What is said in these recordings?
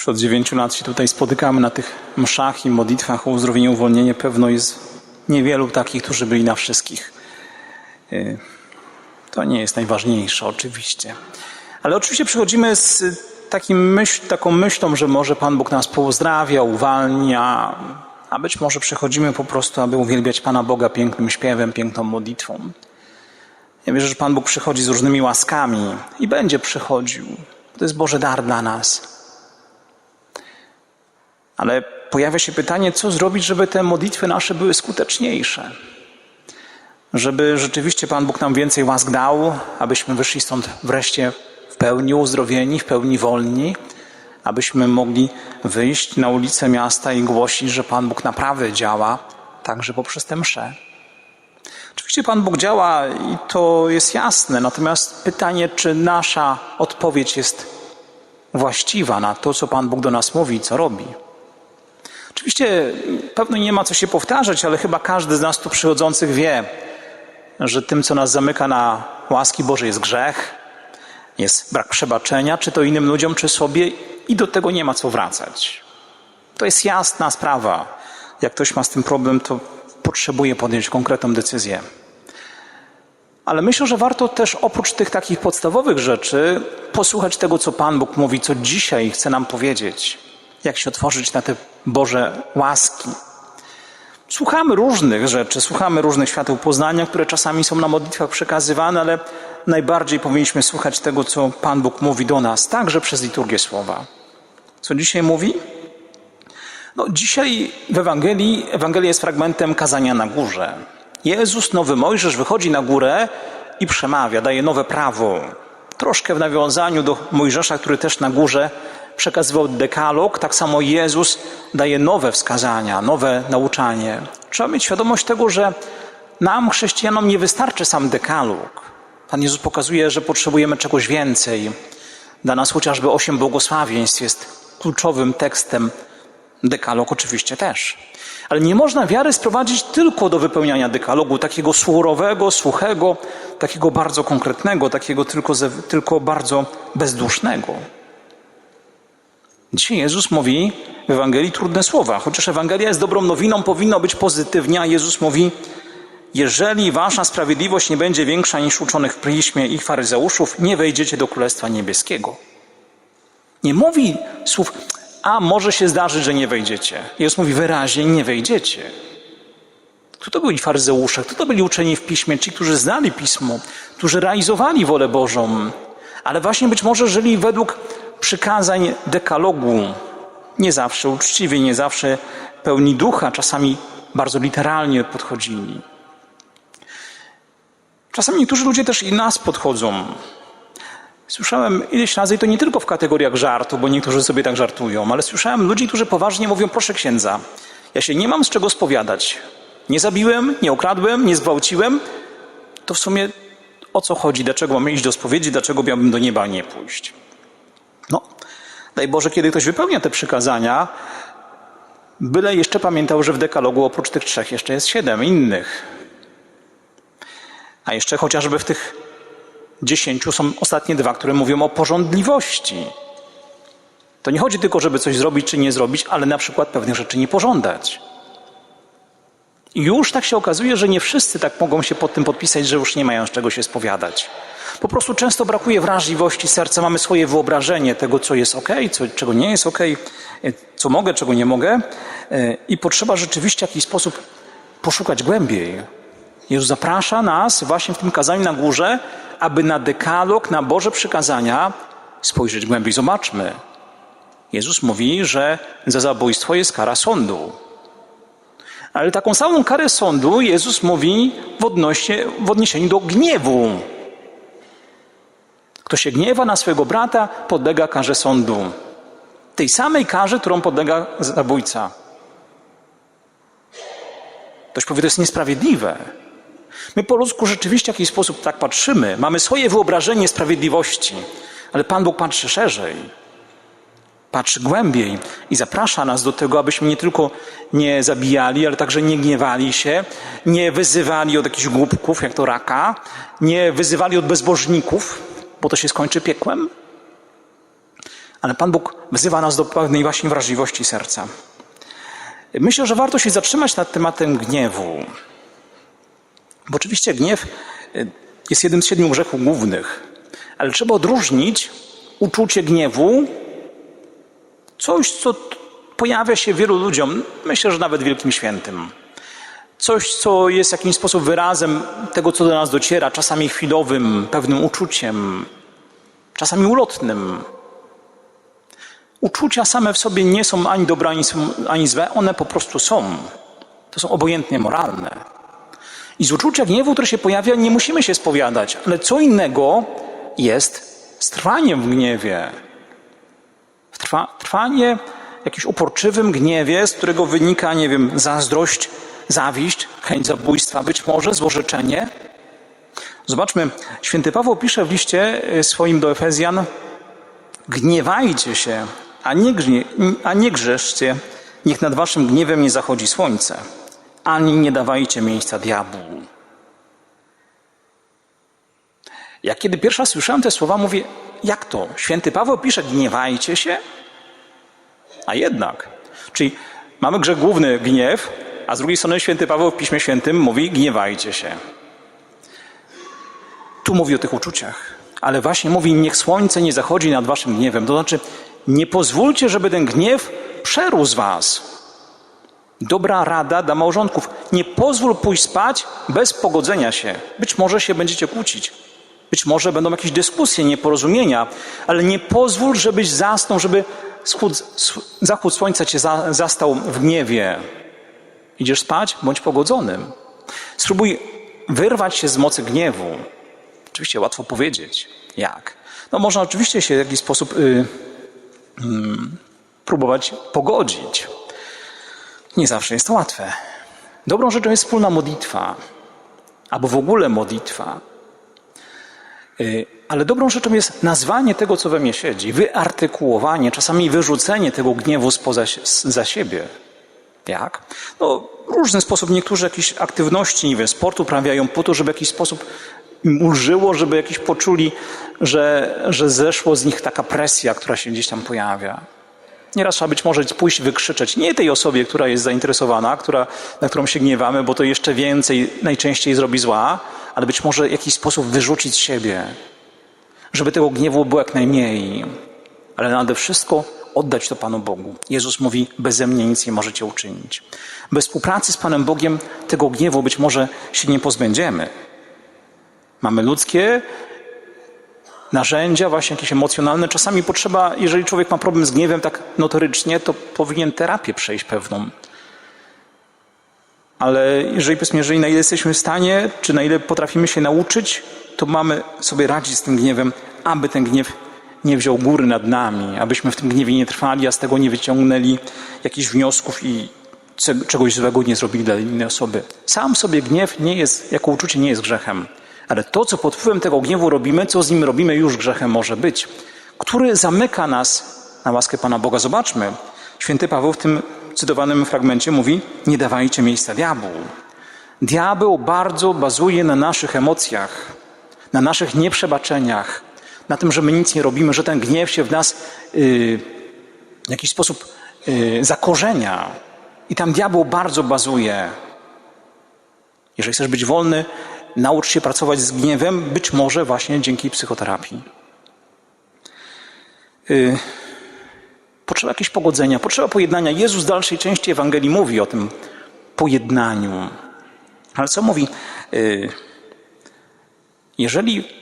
Już od dziewięciu lat się tutaj spotykamy na tych mszach i modlitwach o uzdrowienie, uwolnienie. Pewno jest niewielu takich, którzy byli na wszystkich. Y, To nie jest najważniejsze, oczywiście. Ale oczywiście przychodzimy z takim myśl, taką myślą, że może Pan Bóg nas pouzdrawia, uwalnia, a być może przychodzimy po prostu, aby uwielbiać Pana Boga pięknym śpiewem, piękną modlitwą. Ja wierzę, że Pan Bóg przychodzi z różnymi łaskami i będzie przychodził. To jest Boży dar dla nas. Ale pojawia się pytanie, co zrobić, żeby te modlitwy nasze były skuteczniejsze. Żeby rzeczywiście Pan Bóg nam więcej łask dał, abyśmy wyszli stąd wreszcie w pełni uzdrowieni, w pełni wolni, abyśmy mogli wyjść na ulicę miasta i głosić, że Pan Bóg naprawdę działa, także poprzez tę mszę. Oczywiście Pan Bóg działa i to jest jasne, natomiast pytanie, czy nasza odpowiedź jest właściwa na to, co Pan Bóg do nas mówi i co robi. Oczywiście pewno nie ma co się powtarzać, ale chyba każdy z nas tu przychodzących wie, że tym, co nas zamyka na łaski Boże, jest grzech, jest brak przebaczenia, czy to innym ludziom, czy sobie, i do tego nie ma co wracać. To jest jasna sprawa. Jak ktoś ma z tym problem, to potrzebuje podjąć konkretną decyzję. Ale myślę, że warto też oprócz tych takich podstawowych rzeczy posłuchać tego, co Pan Bóg mówi, co dzisiaj chce nam powiedzieć. Jak się otworzyć na te Boże łaski. Słuchamy różnych rzeczy, słuchamy różnych świateł poznania, które czasami są na modlitwach przekazywane, ale najbardziej powinniśmy słuchać tego, co Pan Bóg mówi do nas, także przez liturgię słowa. Co dzisiaj mówi? No, dzisiaj w Ewangelii, Ewangelia jest fragmentem kazania na górze. Jezus, nowy Mojżesz, wychodzi na górę i przemawia, daje nowe prawo. Troszkę w nawiązaniu do Mojżesza, który też na górze przekazywał dekalog, tak samo Jezus daje nowe wskazania, nowe nauczanie. Trzeba mieć świadomość tego, że nam, chrześcijanom, nie wystarczy sam dekalog. Pan Jezus pokazuje, że potrzebujemy czegoś więcej. Dla nas chociażby osiem błogosławieństw jest kluczowym tekstem Dekalog oczywiście też. Ale nie można wiary sprowadzić tylko do wypełniania dekalogu, takiego surowego, suchego, takiego bardzo konkretnego, takiego tylko, tylko bardzo bezdusznego. Dzisiaj Jezus mówi w Ewangelii trudne słowa. Chociaż Ewangelia jest dobrą nowiną, powinno być pozytywnie, a Jezus mówi, jeżeli wasza sprawiedliwość nie będzie większa niż uczonych w piśmie i faryzeuszów, nie wejdziecie do Królestwa Niebieskiego. Nie mówi słów, a może się zdarzyć, że nie wejdziecie. Jezus mówi wyraźnie, nie wejdziecie. Kto to byli faryzeusze? Kto to byli uczeni w piśmie? Ci, którzy znali pismo, którzy realizowali wolę Bożą, ale właśnie być może żyli według przykazań dekalogu. Nie zawsze uczciwie, nie zawsze pełni ducha, czasami bardzo literalnie podchodzili. Czasami niektórzy ludzie też i nas podchodzą. Słyszałem ileś razy, i to nie tylko w kategoriach żartu, bo niektórzy sobie tak żartują, ale słyszałem ludzi, którzy poważnie mówią: Proszę księdza, ja się nie mam z czego spowiadać. Nie zabiłem, nie okradłem, nie zgwałciłem. To w sumie o co chodzi? Dlaczego mamy iść do spowiedzi? Dlaczego miałbym do nieba nie pójść? No, daj Boże, kiedy ktoś wypełnia te przykazania, byle jeszcze pamiętał, że w dekalogu oprócz tych trzech jeszcze jest siedem innych. A jeszcze chociażby w tych dziesięciu są ostatnie dwa, które mówią o porządliwości. To nie chodzi tylko, żeby coś zrobić czy nie zrobić, ale na przykład pewnych rzeczy nie pożądać. I już tak się okazuje, że nie wszyscy tak mogą się pod tym podpisać, że już nie mają z czego się spowiadać. Po prostu często brakuje wrażliwości serca, mamy swoje wyobrażenie tego, co jest ok, co, czego nie jest ok, co mogę, czego nie mogę, i potrzeba rzeczywiście w jakiś sposób poszukać głębiej. Jezus zaprasza nas właśnie w tym kazaniu na górze, aby na dekalog, na Boże przykazania spojrzeć głębiej. Zobaczmy. Jezus mówi, że za zabójstwo jest kara sądu. Ale taką samą karę sądu Jezus mówi w, odnośnie, w odniesieniu do gniewu. Kto się gniewa na swojego brata, podlega karze sądu. Tej samej karze, którą podlega zabójca. Ktoś powie, to jest niesprawiedliwe. My po ludzku rzeczywiście w jakiś sposób tak patrzymy. Mamy swoje wyobrażenie sprawiedliwości, ale Pan Bóg patrzy szerzej. Patrzy głębiej i zaprasza nas do tego, abyśmy nie tylko nie zabijali, ale także nie gniewali się, nie wyzywali od jakichś głupków, jak to raka, nie wyzywali od bezbożników, bo to się skończy piekłem, Ale Pan Bóg wzywa nas do pewnej właśnie wrażliwości serca. Myślę, że warto się zatrzymać nad tematem gniewu. Bo oczywiście gniew y, jest jednym z siedmiu grzechów głównych. Ale trzeba odróżnić uczucie gniewu, coś, co pojawia się wielu ludziom, myślę, że nawet Wielkim Świętym. Coś, co jest w jakiś sposób wyrazem tego, co do nas dociera, czasami chwilowym, pewnym uczuciem, czasami ulotnym. Uczucia same w sobie nie są ani dobre, ani, złe, one po prostu są. To są obojętnie moralne. I z uczucia gniewu, które się pojawia, nie musimy się spowiadać, ale co innego jest trwaniem w gniewie. Trwa, trwanie w jakimś uporczywym gniewie, z którego wynika, nie wiem, zazdrość, zawiść, chęć zabójstwa, być może złorzeczenie. Zobaczmy, święty Paweł pisze w liście swoim do Efezjan: Gniewajcie się, a nie, a nie grzeszcie, niech nad waszym gniewem nie zachodzi słońce, ani nie dawajcie miejsca diabłu. Jak kiedy pierwsza słyszałem te słowa, mówię, jak to? Święty Paweł pisze, gniewajcie się? A jednak. Czyli mamy grzech główny, gniew, a z drugiej strony święty Paweł w Piśmie Świętym mówi, gniewajcie się. Tu mówi o tych uczuciach, ale właśnie mówi, niech słońce nie zachodzi nad waszym gniewem. To znaczy, nie pozwólcie, żeby ten gniew przerósł was. Dobra rada dla małżonków. Nie pozwól pójść spać bez pogodzenia się. Być może się będziecie kłócić. Być może będą jakieś dyskusje, nieporozumienia, ale nie pozwól, żebyś zasnął, żeby schód, zachód słońca cię za, zastał w gniewie. Idziesz spać? Bądź pogodzonym. Spróbuj wyrwać się z mocy gniewu. Oczywiście łatwo powiedzieć. Jak? No można oczywiście się w jakiś sposób y, y, próbować pogodzić. Nie zawsze jest to łatwe. Dobrą rzeczą jest wspólna modlitwa, albo w ogóle modlitwa. Y, ale dobrą rzeczą jest nazwanie tego, co we mnie siedzi, wyartykułowanie, czasami wyrzucenie tego gniewu spoza, za siebie. Jak? No, w różny sposób. Niektórzy jakieś aktywności, nie wiem, sport uprawiają po to, żeby w jakiś sposób im ulżyło, żeby jakiś poczuli, że, że zeszło z nich taka presja, która się gdzieś tam pojawia. Nieraz trzeba być może pójść wykrzyczeć nie tej osobie, która jest zainteresowana, która, na którą się gniewamy, bo to jeszcze więcej najczęściej zrobi zła, ale być może w jakiś sposób wyrzucić siebie, żeby tego gniewu było jak najmniej, ale nade wszystko oddać to Panu Bogu. Jezus mówi, beze mnie nic nie możecie uczynić. Bez współpracy z Panem Bogiem tego gniewu być może się nie pozbędziemy. Mamy ludzkie narzędzia, właśnie jakieś emocjonalne. Czasami potrzeba, jeżeli człowiek ma problem z gniewem tak notorycznie, to powinien terapię przejść pewną. Ale jeżeli, jeżeli na ile jesteśmy w stanie, czy na ile potrafimy się nauczyć, to mamy sobie radzić z tym gniewem, aby ten gniew nie wziął góry nad nami, abyśmy w tym gniewie nie trwali, a z tego nie wyciągnęli jakichś wniosków i czegoś złego nie zrobili dla innej osoby. Sam sobie gniew nie jest, jako uczucie nie jest grzechem, ale to, co pod wpływem tego gniewu robimy, co z nim robimy, już grzechem może być, który zamyka nas na łaskę Pana Boga. Zobaczmy, święty Paweł w tym cytowanym fragmencie mówi: Nie dawajcie miejsca diabłu. Diabeł bardzo bazuje na naszych emocjach, na naszych nieprzebaczeniach, na tym, że my nic nie robimy, że ten gniew się w nas yy, w jakiś sposób yy, zakorzenia. I tam diabeł bardzo bazuje. Jeżeli chcesz być wolny, naucz się pracować z gniewem, być może właśnie dzięki psychoterapii. Yy, potrzeba jakiegoś pogodzenia, potrzeba pojednania. Jezus w dalszej części Ewangelii mówi o tym pojednaniu. Ale co mówi? Jeżeli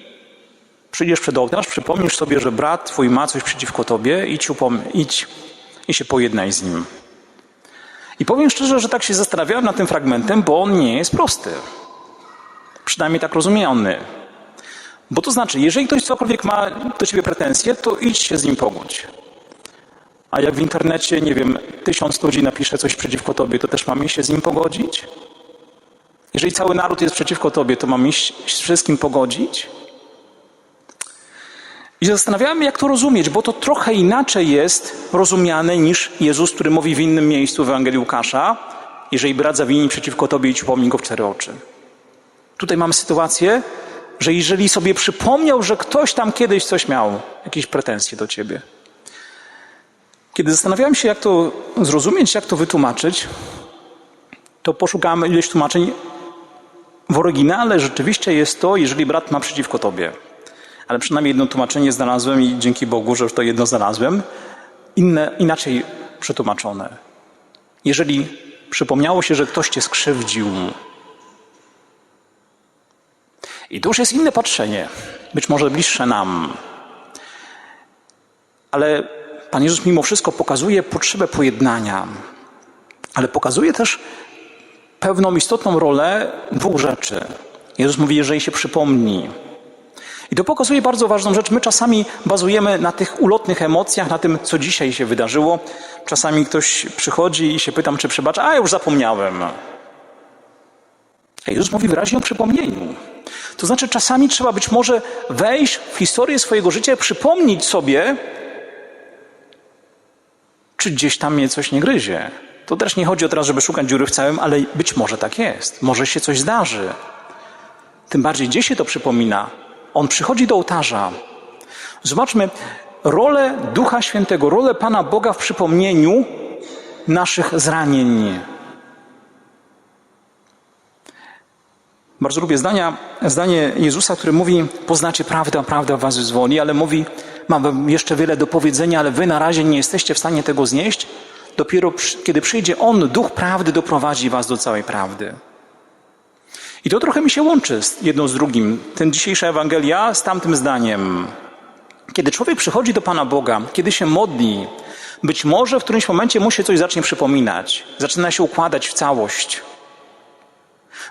przyjdziesz przed ołtarz, przypomnisz sobie, że brat twój ma coś przeciwko tobie, idź, upom- idź i się pojednaj z nim. I powiem szczerze, że tak się zastanawiałem nad tym fragmentem, bo on nie jest prosty. Przynajmniej tak rozumiany. Bo to znaczy, jeżeli ktoś cokolwiek ma do ciebie pretensje, to idź się z nim pogódź. A jak w internecie, nie wiem, tysiąc ludzi napisze coś przeciwko tobie, to też mam się z nim pogodzić? Jeżeli cały naród jest przeciwko tobie, to mam iść z wszystkim pogodzić? I zastanawiałem, jak to rozumieć, bo to trochę inaczej jest rozumiane niż Jezus, który mówi w innym miejscu w Ewangelii Łukasza, jeżeli brat zawini przeciwko tobie, idź upomnij go w cztery oczy. Tutaj mamy sytuację, że jeżeli sobie przypomniał, że ktoś tam kiedyś coś miał, jakieś pretensje do ciebie, Kiedy zastanawiałem się, jak to zrozumieć, jak to wytłumaczyć, to poszukałem ileś tłumaczeń. W oryginale rzeczywiście jest to, jeżeli brat ma przeciwko tobie. Ale przynajmniej jedno tłumaczenie znalazłem i dzięki Bogu, że już to jedno znalazłem. Inne, inaczej przetłumaczone. Jeżeli przypomniało się, że ktoś cię skrzywdził, i to już jest inne patrzenie, być może bliższe nam. Ale Pan Jezus mimo wszystko pokazuje potrzebę pojednania, ale pokazuje też pewną istotną rolę dwóch rzeczy. Jezus mówi, jeżeli się przypomni. I to pokazuje bardzo ważną rzecz. My czasami bazujemy na tych ulotnych emocjach, na tym, co dzisiaj się wydarzyło. Czasami ktoś przychodzi i się pytam, czy przebacza, a już zapomniałem. A Jezus mówi wyraźnie o przypomnieniu. To znaczy, czasami trzeba być może wejść w historię swojego życia, przypomnieć sobie, czy gdzieś tam mnie coś nie gryzie. To też nie chodzi o teraz, żeby szukać dziury w całym, ale być może tak jest. Może się coś zdarzy. Tym bardziej, gdzie się to przypomina? On przychodzi do ołtarza. Zobaczmy rolę Ducha Świętego, rolę Pana Boga w przypomnieniu naszych zranień. Bardzo lubię zdania, zdanie Jezusa, które mówi: Poznacie prawdę, a prawda was wyzwoli, ale mówi: Mam jeszcze wiele do powiedzenia, ale wy na razie nie jesteście w stanie tego znieść. Dopiero kiedy przyjdzie On, Duch Prawdy, doprowadzi was do całej prawdy. I to trochę mi się łączy z jedną z drugim. Ten dzisiejsza Ewangelia z tamtym zdaniem. Kiedy człowiek przychodzi do Pana Boga, kiedy się modli, być może w którymś momencie mu się coś zacznie przypominać, zaczyna się układać w całość.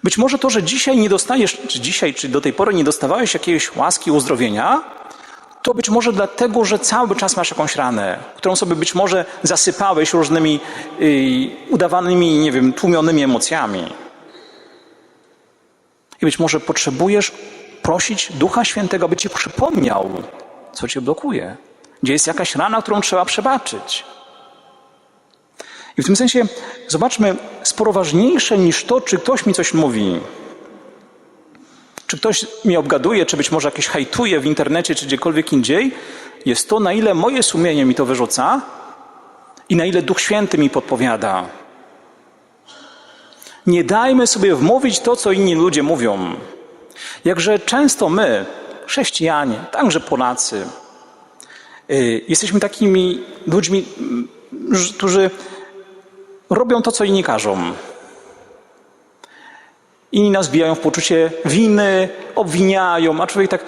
Być może to, że dzisiaj nie dostajesz, czy dzisiaj, czy do tej pory nie dostawałeś jakiejś łaski uzdrowienia, to być może dlatego, że cały czas masz jakąś ranę, którą sobie być może zasypałeś różnymi yy, udawanymi, nie wiem, tłumionymi emocjami. I być może potrzebujesz prosić Ducha Świętego, aby ci przypomniał, co cię blokuje, gdzie jest jakaś rana, którą trzeba przebaczyć. I w tym sensie zobaczmy, sporo ważniejsze niż to, czy ktoś mi coś mówi, czy ktoś mnie obgaduje, czy być może jakieś hajtuje w internecie, czy gdziekolwiek indziej, jest to, na ile moje sumienie mi to wyrzuca i na ile Duch Święty mi podpowiada. Nie dajmy sobie wmówić to, co inni ludzie mówią. Jakże często my, chrześcijanie, także Polacy, yy, jesteśmy takimi ludźmi, yy, którzy robią to, co inni każą. Inni nas bijają w poczucie winy, obwiniają, a człowiek tak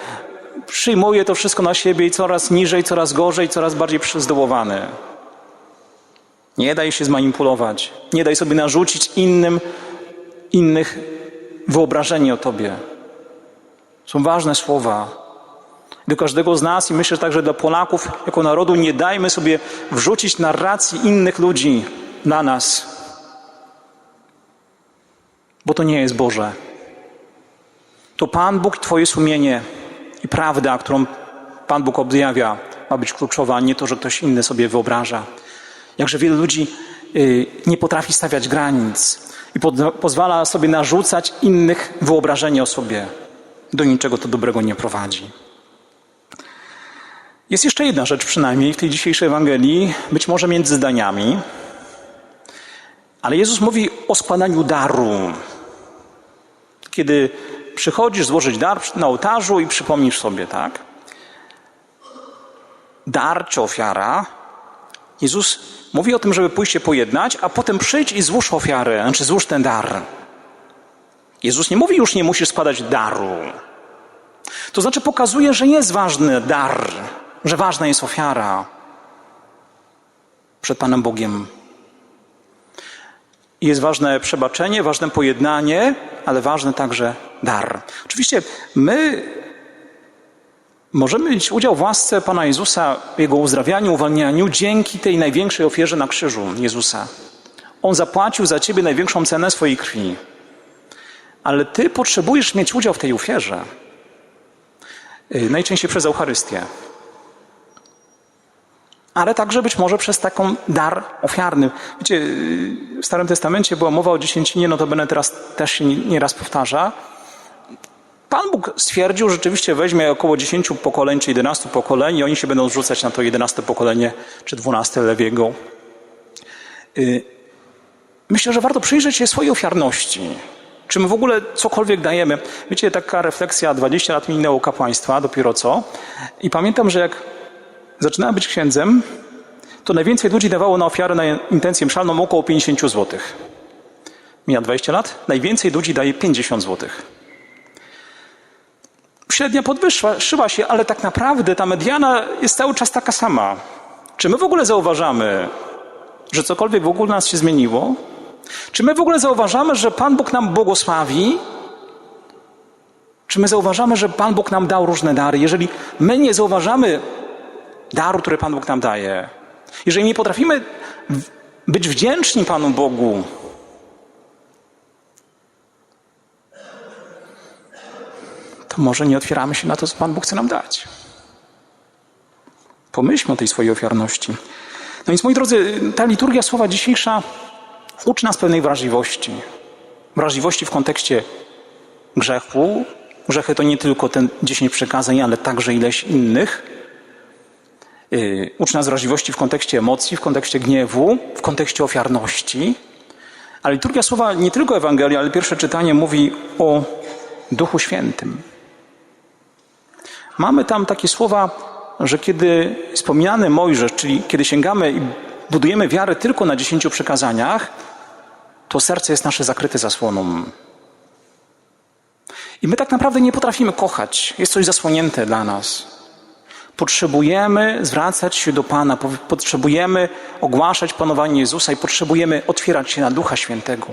przyjmuje to wszystko na siebie i coraz niżej, coraz gorzej, coraz bardziej zdołowany. Nie daj się zmanipulować. Nie daj sobie narzucić innym innych wyobrażenie o Tobie. Są ważne słowa. Do każdego z nas i myślę że także dla Polaków jako narodu nie dajmy sobie wrzucić narracji innych ludzi na nas, bo to nie jest Boże. To Pan Bóg, Twoje sumienie i prawda, którą Pan Bóg objawia, ma być kluczowa, a nie to, że ktoś inny sobie wyobraża. Jakże wielu ludzi nie potrafi stawiać granic i pozwala sobie narzucać innych wyobrażenie o sobie. Do niczego to dobrego nie prowadzi. Jest jeszcze jedna rzecz, przynajmniej w tej dzisiejszej Ewangelii, być może między zdaniami, ale Jezus mówi o składaniu daru. Kiedy przychodzisz złożyć dar na ołtarzu i przypomnisz sobie, tak? Dar czy ofiara, Jezus mówi o tym, żeby pójść się pojednać, a potem przyjdź i złóż ofiarę, znaczy złóż ten dar. Jezus nie mówi już nie musisz składać daru. To znaczy pokazuje, że jest ważny dar, że ważna jest ofiara przed Panem Bogiem. Jest ważne przebaczenie, ważne pojednanie, ale ważny także dar. Oczywiście my możemy mieć udział w łasce Pana Jezusa, Jego uzdrawianiu, uwalnianiu dzięki tej największej ofierze na krzyżu Jezusa. On zapłacił za Ciebie największą cenę swojej krwi. Ale Ty potrzebujesz mieć udział w tej ofierze. Y, najczęściej przez Eucharystię ale także być może przez taką dar ofiarny. Wiecie, w Starym Testamencie była mowa o dziesięcinie, no to będę teraz też się nieraz powtarza. Pan Bóg stwierdził, że rzeczywiście weźmie około 10 pokoleń czy 11 pokoleń i oni się będą rzucać na to 11 pokolenie czy 12 Lewiego. Y, Myślę, że warto przyjrzeć się swojej ofiarności. Czy my w ogóle cokolwiek dajemy? Wiecie, taka refleksja, 20 lat minęło kapłaństwa, dopiero co. I pamiętam, że jak zaczynałem być księdzem, to najwięcej ludzi dawało na ofiarę na intencję mszalną około 50 zł. Mija 20 lat, najwięcej ludzi daje 50 zł. Średnia podwyższyła się, ale tak naprawdę ta mediana jest cały czas taka sama. Czy my w ogóle zauważamy, że cokolwiek w ogóle nas się zmieniło? Czy my w ogóle zauważamy, że Pan Bóg nam błogosławi? Czy my zauważamy, że Pan Bóg nam dał różne dary? Jeżeli my nie zauważamy daru, który Pan Bóg nam daje, jeżeli nie potrafimy być wdzięczni Panu Bogu, to może nie otwieramy się na to, co Pan Bóg chce nam dać. Pomyślmy o tej swojej ofiarności. No więc, moi drodzy, ta liturgia słowa dzisiejsza uczy nas pewnej wrażliwości. Wrażliwości w kontekście grzechu. Grzechy to nie tylko ten 10 przekazań, ale także ileś innych. Yy, uczy nas wrażliwości w kontekście emocji, w kontekście gniewu, w kontekście ofiarności. Ale liturgia słowa nie tylko Ewangelia, ale pierwsze czytanie mówi o Duchu Świętym. Mamy tam takie słowa, że kiedy wspomniany Mojżesz, czyli kiedy sięgamy i budujemy wiarę tylko na dziesięciu przekazaniach, to serce jest nasze zakryte zasłoną. I my tak naprawdę nie potrafimy kochać. Jest coś zasłonięte dla nas. Potrzebujemy zwracać się do Pana, po- potrzebujemy ogłaszać panowanie Jezusa i potrzebujemy otwierać się na Ducha Świętego.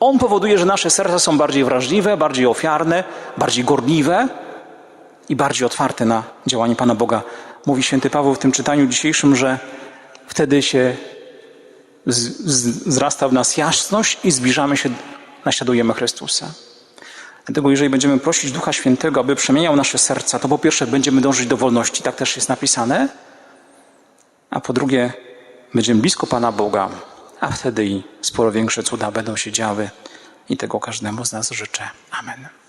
On powoduje, że nasze serca są bardziej wrażliwe, bardziej ofiarne, bardziej gorliwe i bardziej otwarte na działanie Pana Boga. Mówi święty Paweł w tym czytaniu dzisiejszym, że wtedy się wzrasta w nas jasność i zbliżamy się, naśladujemy Chrystusa. Dlatego jeżeli będziemy prosić Ducha Świętego, aby przemieniał nasze serca, to po pierwsze będziemy dążyć do wolności, tak też jest napisane, a po drugie będziemy blisko Pana Boga, a wtedy i sporo większe cuda będą się działy i tego każdemu z nas życzę. Amen.